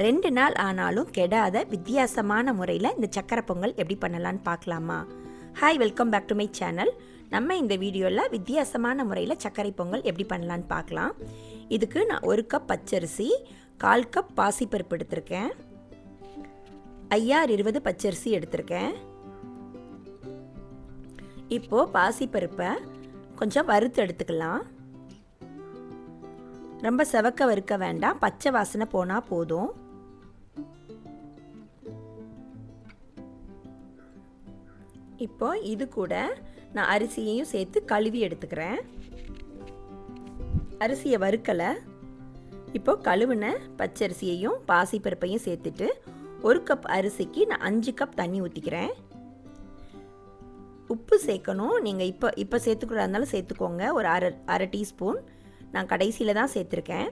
ரெண்டு நாள் ஆனாலும் கெடாத வித்தியாசமான முறையில் இந்த சக்கரை பொங்கல் எப்படி பண்ணலான்னு பார்க்கலாமா? Hi welcome back to my channel நம்ம இந்த வீடியோவில் வித்தியாசமான முறையில் சர்க்கரை பொங்கல் எப்படி பண்ணலான்னு பார்க்கலாம். இதுக்கு நான் ஒரு கப் பச்சரிசி கால் கப் பாசிப்பருப்பு எடுத்திருக்கேன். ஐயாறு இருபது பச்சரிசி எடுத்திருக்கேன். இப்போது பாசிப்பருப்பை கொஞ்சம் வறுத்து எடுத்துக்கலாம். ரொம்ப செவக்க வறுக்க வேண்டாம். பச்சை வாசனை போனால் போதும். இப்போ இது கூட நான் அரிசியையும் சேர்த்து கழுவி எடுத்துக்கிறேன். அரிசியை வறுக்கலை. இப்போ கழுவின பச்சரிசியையும் பாசிப்பருப்பையும் சேர்த்துட்டு ஒரு கப் அரிசிக்கு நான் அஞ்சு கப் தண்ணி ஊற்றிக்கிறேன் உப்பு சேர்க்கணும். நீங்கள் இப்போ இப்போ சேர்த்துக்கூடாதுனாலும் இருந்தாலும் சேர்த்துக்கோங்க. ஒரு அரை அரை டீஸ்பூன். நான் கடைசியில் தான் சேர்த்துருக்கேன்.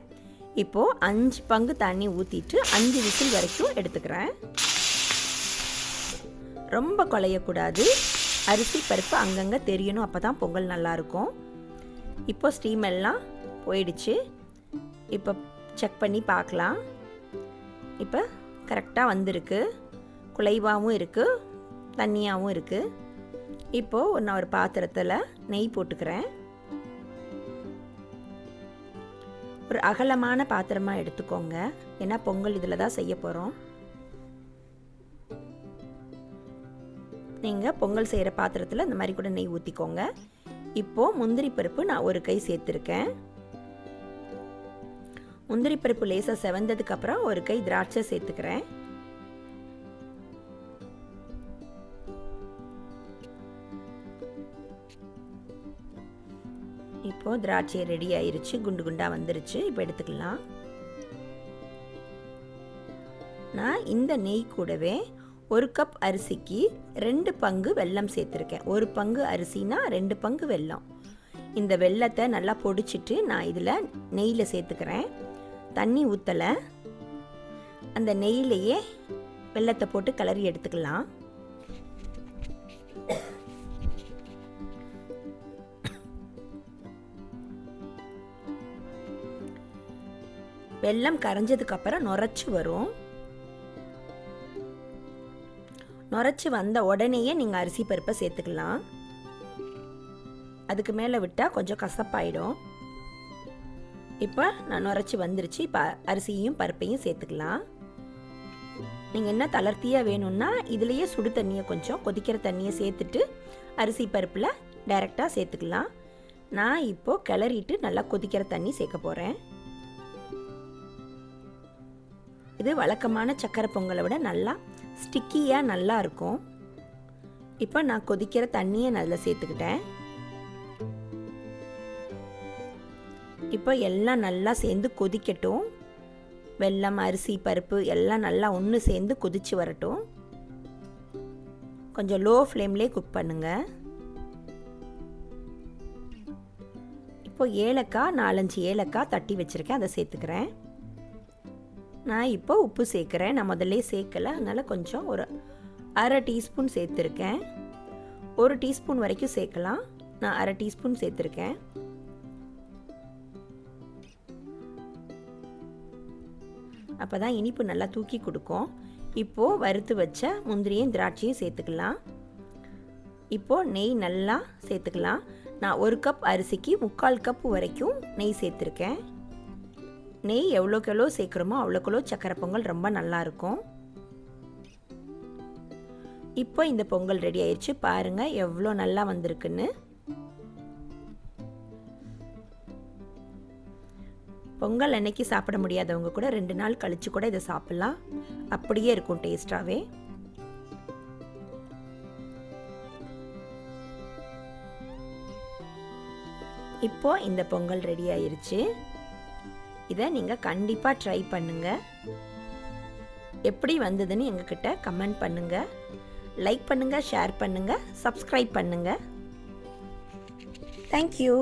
இப்போது அஞ்சு பங்கு தண்ணி ஊற்றிட்டு அஞ்சு விசில் வரைக்கும் எடுத்துக்கிறேன். ரொம்ப குலையக்கூடாது. அரிசி பருப்பு அங்கங்கே தெரியணும் அப்போ தான் பொங்கல் நல்லாயிருக்கும் இப்போ ஸ்டீம் எல்லாம் போயிடுச்சு. இப்போ செக் பண்ணி பார்க்கலாம். இப்போ கரெக்டாக வந்திருக்கு. குலைவாகவும் இருக்குது தண்ணியாகவும் இருக்குது இப்போது நான் ஒரு பாத்திரத்தில் நெய் போட்டுக்கிறேன். ஒரு அகலமான பாத்திரமாக எடுத்துக்கோங்க. ஏன்னா பொங்கல் இதில் தான் செய்ய போகிறோம் நீங்கள் பொங்கல் செய்கிற பாத்திரத்தில் இந்த மாதிரி கூட நெய் ஊற்றிக்கோங்க இப்போது முந்திரி பருப்பு நான் ஒரு கை சேர்த்துருக்கேன். முந்திரி பருப்பு லேசாக செவந்ததுக்கப்புறம் ஒரு கை திராட்சை சேர்த்துக்கிறேன். இப்போது திராட்சை ரெடி ஆயிருச்சு குண்டு குண்டாக வந்துருச்சு. இப்போ எடுத்துக்கலாம். நான் இந்த நெய் கூடவே ஒரு கப் அரிசிக்கு ரெண்டு பங்கு வெல்லம் சேர்த்துருக்கேன். ஒரு பங்கு அரிசினா ரெண்டு பங்கு வெல்லம். இந்த வெள்ளத்தை நல்லா பொடிச்சிட்டு நான் இதில் நெய்யில் சேர்த்துக்கிறேன். தண்ணி ஊற்றலை அந்த நெய்யிலையே வெள்ளத்தை போட்டு கிளறி எடுத்துக்கலாம். வெள்ளம் கரைஞ்சதுக்கு அப்புறம் நுரைச்சி வரும். நுரைச்சி வந்த உடனேயே நீங்கள் அரிசி பருப்பை சேர்த்துக்கலாம். அதுக்கு மேலே விட்டால் கொஞ்சம் கசப்பாயிடும். இப்போ நான் நுரைச்சி வந்துருச்சு. இப்போ அரிசியும் பருப்பையும் சேர்த்துக்கலாம். நீங்கள் என்ன தளர்த்தியாக வேணும்னா இதுலேயே சுடு தண்ணியை கொஞ்சம் கொதிக்கிற தண்ணியை சேர்த்துட்டு அரிசி பருப்பில் டைரெக்டாக சேர்த்துக்கலாம். நான் இப்போது கிளறிட்டு நல்லா கொதிக்கிற தண்ணி சேர்க்க போகிறேன் இது வழக்கமான சக்கரை பொங்கலை விட நல்லா ஸ்டிக்கியாக நல்லா இருக்கும். இப்போ நான் கொதிக்கிற தண்ணியை நல்லா சேர்த்துக்கிட்டேன். இப்போ எல்லாம் நல்லா சேர்ந்து கொதிக்கட்டும். வெல்லம் அரிசி பருப்பு எல்லாம் நல்லா ஒன்று சேர்ந்து கொதிச்சு வரட்டும். கொஞ்சம் லோ ஃப்ளேம்லேயே குக் பண்ணுங்கள் இப்போ ஏலக்காய் நாலஞ்சு ஏலக்காய் தட்டி வச்சுருக்கேன். அதை சேர்த்துக்கிறேன். நான் இப்போ உப்பு சேர்க்குறேன். நான் முதல்ல சேர்க்கலை. அதனால் கொஞ்சம் ஒரு அரை டீஸ்பூன் சேர்த்துருக்கேன். ஒரு டீஸ்பூன் வரைக்கும் சேர்க்கலாம். நான் அரை டீஸ்பூன் சேர்த்துருக்கேன். அப்போ தான் இனிப்பு நல்லா தூக்கி கொடுக்கும். இப்போது வறுத்து வச்ச முந்திரியும் திராட்சையும் சேர்த்துக்கலாம். இப்போது நெய் நல்லா சேர்த்துக்கலாம். நான் ஒரு கப் அரிசிக்கு முக்கால் கப் வரைக்கும் நெய் சேர்த்துருக்கேன். நெய் எவ்வளோக்கு எவ்வளோ சேர்க்குறோமோ அவ்வளோக்கு சக்கரை பொங்கல் ரொம்ப நல்லாயிருக்கும். இப்போ இந்த பொங்கல் ரெடி ஆயிடுச்சு பாருங்கள் எவ்வளோ நல்லா வந்திருக்குன்னு. பொங்கல் அன்னைக்கு சாப்பிட முடியாதவங்க கூட ரெண்டு நாள் கழித்து கூட இதை சாப்பிட்லாம். அப்படியே இருக்கும் டேஸ்டாகவே இப்போ இந்த பொங்கல் ரெடி ஆயிருச்சு. இதை நீங்கள் கண்டிப்பாக ட்ரை பண்ணுங்கள் எப்படி வந்ததுன்னு எங்ககிட்ட கமெண்ட் பண்ணுங்கள் லைக் பண்ணுங்கள் ஷேர் பண்ணுங்கள் சப்ஸ்கிரைப் பண்ணுங்கள் தேங்க்யூ